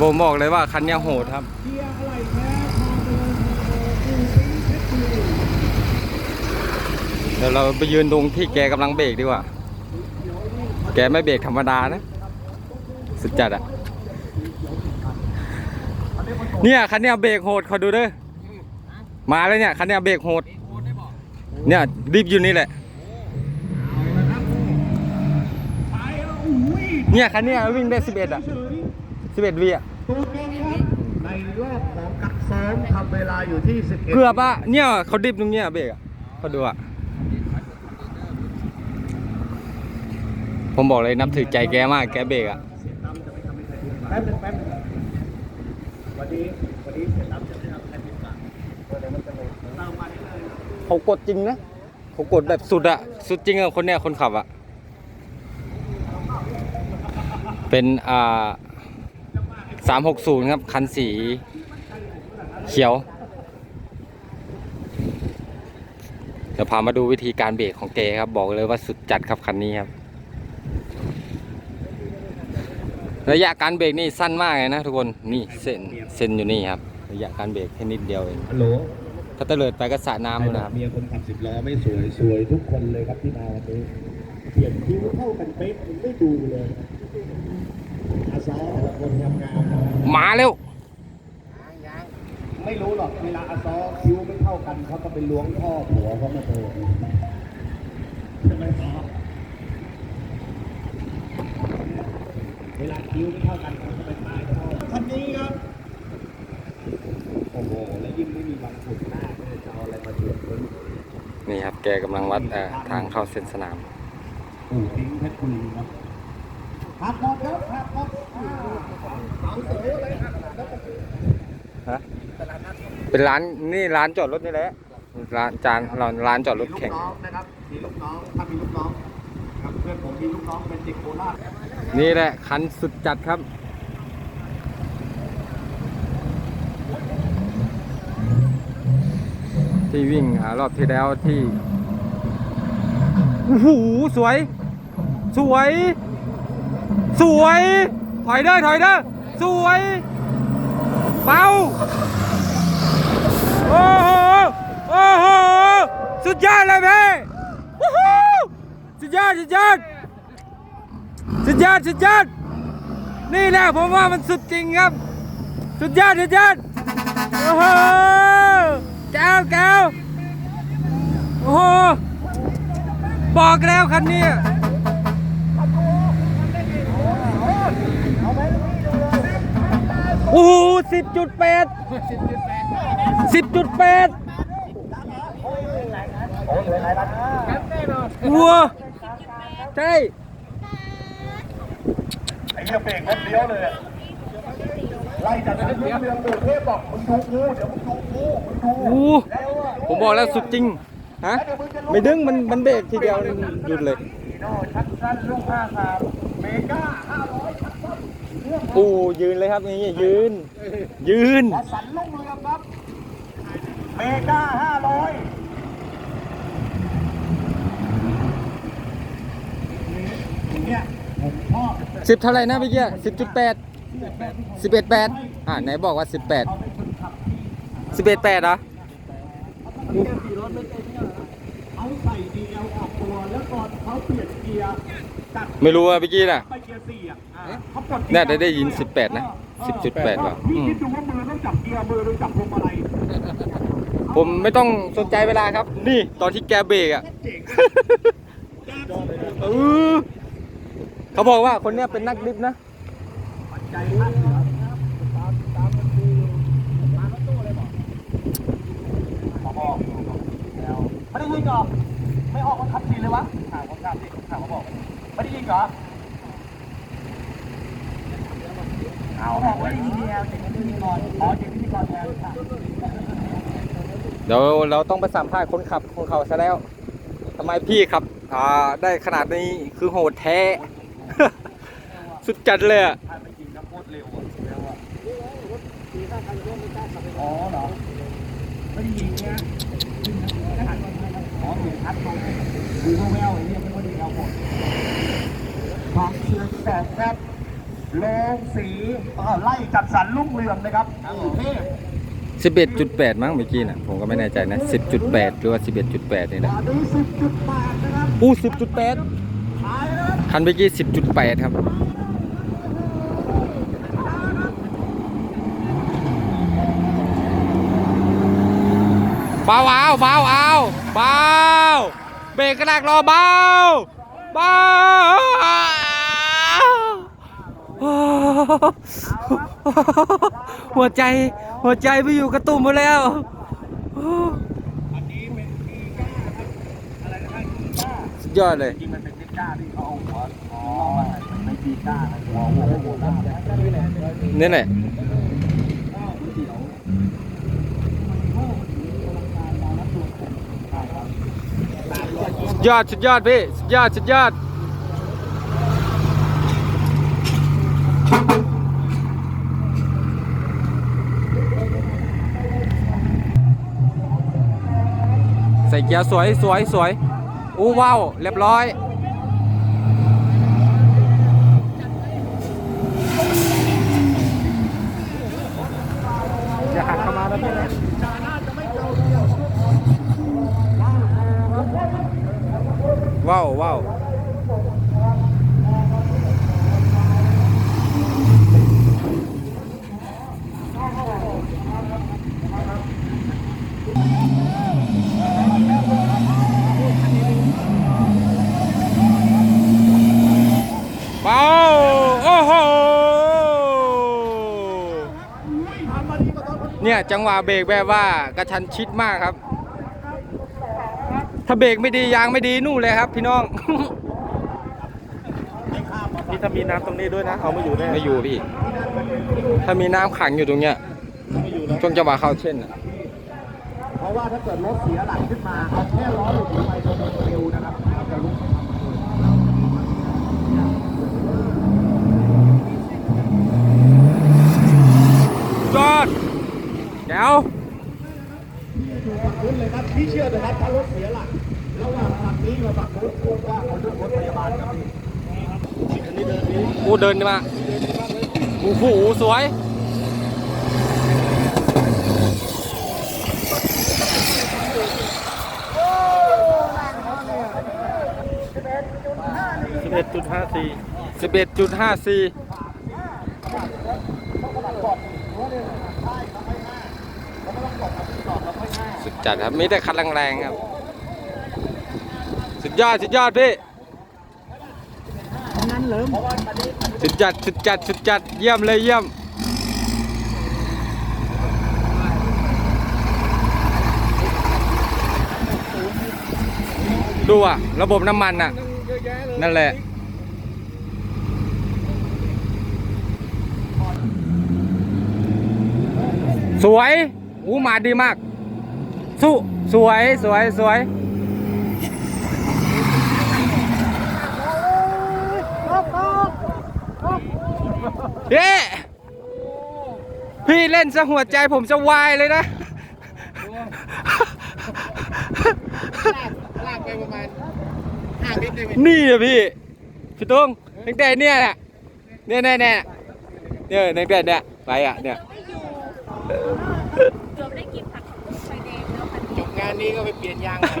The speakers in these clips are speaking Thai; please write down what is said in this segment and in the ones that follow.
ผมบอกเลยว่าคันนี้โหดครับ เดี๋ยวเราไปยืนตรงที่แกกำลังเบรกดีกว่า แกไม่เบรกธรรมดานะ สุดจัดอะเนี่ยคันนี้เบรกโหดขาดูด้อมาแล้วเนี่ยคันนี้เบรกโหด เนี่ยรีบอยู่นี่แหละเนี่ยคันนี้วิ่งได้11อะ เฉย11วิอะๆตัวเก่งครับในรอบของกัดซ้อมทำเวลาอยู่ที่11เกือบอะเนี่ยเขาดิบตรงเนี้ยเบรกอะเขาดูอะผมบอกเลยนับถือใจแกมากแกเบรกอะเสียตั้มจะไม่ทำให้ใครผิดหวังแป๊บนึงแป๊บนึงวันนี้วันนี้เสียตั้มจะไม่ทำให้ใครผิดหวังเดี๋ยวมันจะเลยเติมมาได้เลยเขากดจริงนะเขากดแบบสุดอะสุดจริงอะคนเนี้ยคนขับอะเป็นอ่า สามหกศูนย์ครับ คันสีเขียว เดี๋ยวพามาดูวิธีการเบรกของแกครับ บอกเลยว่าสุดจัดครับคันนี้ครับ ระยะการเบรกนี่สั้นมากเลยนะทุกคน นี่เส้นเส้นอยู่นี่ครับ ระยะการเบรกแค่นิดเดียวเองฮัลโหลถ้าเตลิดไปก็สระน้ำเลยนะครับเมียคนขับสิบล้อไม่สวยสวยทุกคนเลยครับที่มาวันนี้เขียนคิ้วเท่ากันเป๊ะไม่ดูเลย มาเร็วไม่รู้หรอกเวลาอาซอคิ้วไม่เท่ากันเขาก็ไปล้วงท่อหัวเขามาโทรใช่ไหมครับเวลาคิ้วไม่เท่ากันเขาก็ไปป้ายท่อคันนี้ครับโอ้โหแล้วยิ่งไม่มีบางฝุ่นหน้าเลยจะเอาอะไรมาตรวจเลยนี่ครับแกกำลังวัดเอ่อทางเข้าเส้นสนามปู่ทิ้งเพชรบุรีครับหักหมดครับหักหม ฮะเป็นร้านนี่ร้านจอดรถนี่แหละร้านจานเราร้านจอดรถมีลูกแข่งน้องนะครับมีลูกน้องถ้ามีลูกน้องครับเพื่อนผมมีลูกน้องเป็นเด็กโคราชนี่แหละคันสุดจัดครับที่วิ่งหารอบที่แล้วที่โอ้โหสวย สวย สวย ถอยเด้อถอยเด้อ สวยเบาโอ้โหโอ้โหสุดยอดเลยพี่สุดยอดสุดยอดสุดยอดสุดยอดนี่แหละผมว่ามันสุดจริงครับ สุดยอดสุดยอดโอ้โหแก้วแก้วโอ้โหบอกแล้วคันนี้ โอ้โห สิบจุดแปดสิบจุดแปดวัวใช่ไอ้เหี้ยเบรกรถเลี้ยวเลยอะไล่จากนั้นเมืองเมืองปู่เทพบอกมึงดูกูเดี๋ยวมึงดูกูมึงดูโอ้โหผมบอกแล้วสุดจริงฮะไม่ดึงมันมันเบรกทีเดียวหยุดเลยโน่ชักสั้นลูกห้าสามเมกาห้าร้อย ชักสั้นโอ้ยืนเลยครับนี่ยืน ยืนและสันลูกเรือครับเมกาห้าร้อยเนี่ยผมชอบสิบเท่าไหร่นะเมื่อกี้สิบจุดแปดสิบเอ็ดแปดอ่าไหนบอกว่าสิบแปดสิบเอ็ดแปดเหรอเขาใส่ดีเอลออกตัวแล้วก่อนเขาเปลี่ยนเกียร์จากไม่รู้ว่าเมื่อกี้น่ะไปเกียร์สี่ น่าจะได้ยิน 18 นะ 10.8ว่ะพี่อืมคิดดูว่ามือต้องจับเกียร์มือต้องจับพวงมาลัยผมไม่ต้องสนใจเวลาครับ นี่ตอนที่แกเบรกอะเจ๋งเออเขาบอกว่าคนเนี้ยเป็นนักดริฟต์นะใจมากเลยมาบอกแล้วไม่ได้ยิงเหรอไม่ออกมาขับทีเลยวะถามคนขับดิคนขับมาบอกไม่ได้ยิงเหรอ เอาบอกว่าได้ยิงเดียวเด็กพิธีกรอ๋อเด็กพิธีกรแทนค่ะเดี๋ยวเราต้องไปสัมภาษณ์คนขับของเขาซะแล้วทำไมพี่ขับอ่าได้ขนาดนี้คือโหดแท้ สุดจัดเลยอะถ้าไปยิงก็โคตรเร็วอะแล้วอะอ๋อเหรอไม่ได้ยิงเนี่ยอ๋อเห็นทัดลงดูแววๆไอ้เนี่ยไม่ค่อยด้เอาหมดความเชื่อแต่ครับ โรงสีเอ่อไล่จัดสรรลุ่งเรืองนะครับกรุงเทพ11.8 มั้งเมื่อกี้น่ะผมก็ไม่แน่ใจนะ 10.8 หรือว่า 11.8 นี่นะวันนี้สิบจุดแปดนะครับอู้10.8ขายนะครับคันเมื่อกี้ 10.8 ครับเบาเอาเบาเอาเบาเบรกกระดักรอเบาเบา หัวใจหัวใจไปอยู่กระตุ่มหมดแล้วอันนี้เป็นกีก้าครับอะไรนะครับกีก้าสุดยอดเลยจริงมันเป็นกีก้าที่เขาเอาหัวอ๋อมันเป็นกีก้าหัวหัวหัวนี่แหละสุดยอดสุดยอดพี่สุดยอดสุดยอด ใส่เกียร์สวยสวยสวยอู้ว้าว เรียบร้อย อย่าหักเข้ามาแล้วพี่นะ ว้าวว้าวเบาโอ้โห เนี่ยจังหวะเบรกแบบว่ากระชันชิดมากครับ ถ้าเบรกไม่ดียางไม่ดีนู่นเลยครับพี่น้อง นี่ถ้ามีน้ำตรงนี้ด้วยนะเอาไม่อยู่แน่ไม่อยู่พี่ ถ้ามีน้ำขังอยู่ตรงเนี้ยช่วงจังหวะเข้าเช่นน่ะเพราะว่าถ้าเกิดรถเสียหลักขึ้นมาเอาแค่ล้อหลุดลงไปตรงเร็วนะครับมันจะลุก ยอดแก้วขึ้นเลยครับพี่เชื่อเลยครับถ้ารถเสียหลักระหว่างฝั่งนี้กับฝั่งนู้นควรว่าเขาเลือกรถพยาบาลครับพี่โอ้เดินมาโอ้โหสวยสิบเอ็ดจุดห้าสี่11.54สุ ดจัดครับมีแต่คันแรงๆครับ สุดยอดสุดยอดพี่สุดจัดสุดจัดสุดจัดเยี่ยมเลยเยี่ยมดูอะระบบน้ำมันอะนั่นแหละ สวยอู้มาดีมากสู้สวยสวยสวยเย้พี่เล่นซะหัวใจผมจะวายเลยนะลากไปประมาณห้าลิตรได้ไหมนี่อะพี่ พี่ตุ้งตั้งแต่เนี่ยแหละเนี่ยเนี่ยเนี่ยเนี่ยตั้งแต่เนี่ยไปอะเนี่ย เกือบได้กินผัดไฟแดงแล้วค่ะจบงานนี้ก็ไปเปลี่ยนยางใหม่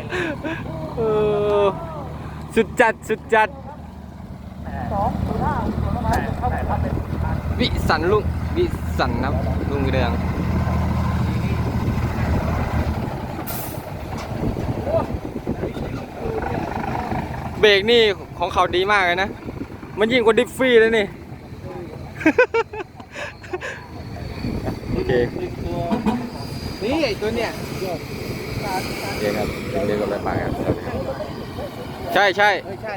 เออสุดจัดสุดจัดวิสันลุงวิสันนะลุงเรืองเบรกนี่ของเขาดีมากเลยนะ มันยิ่งกว่าดิฟฟี่เลยนี่โอ เคนี่ไอ้ตัวเนี้ยโอเคครับเดี๋ยวก็ไปฟังกันสวัสดีครับใช่ใช่เออใช่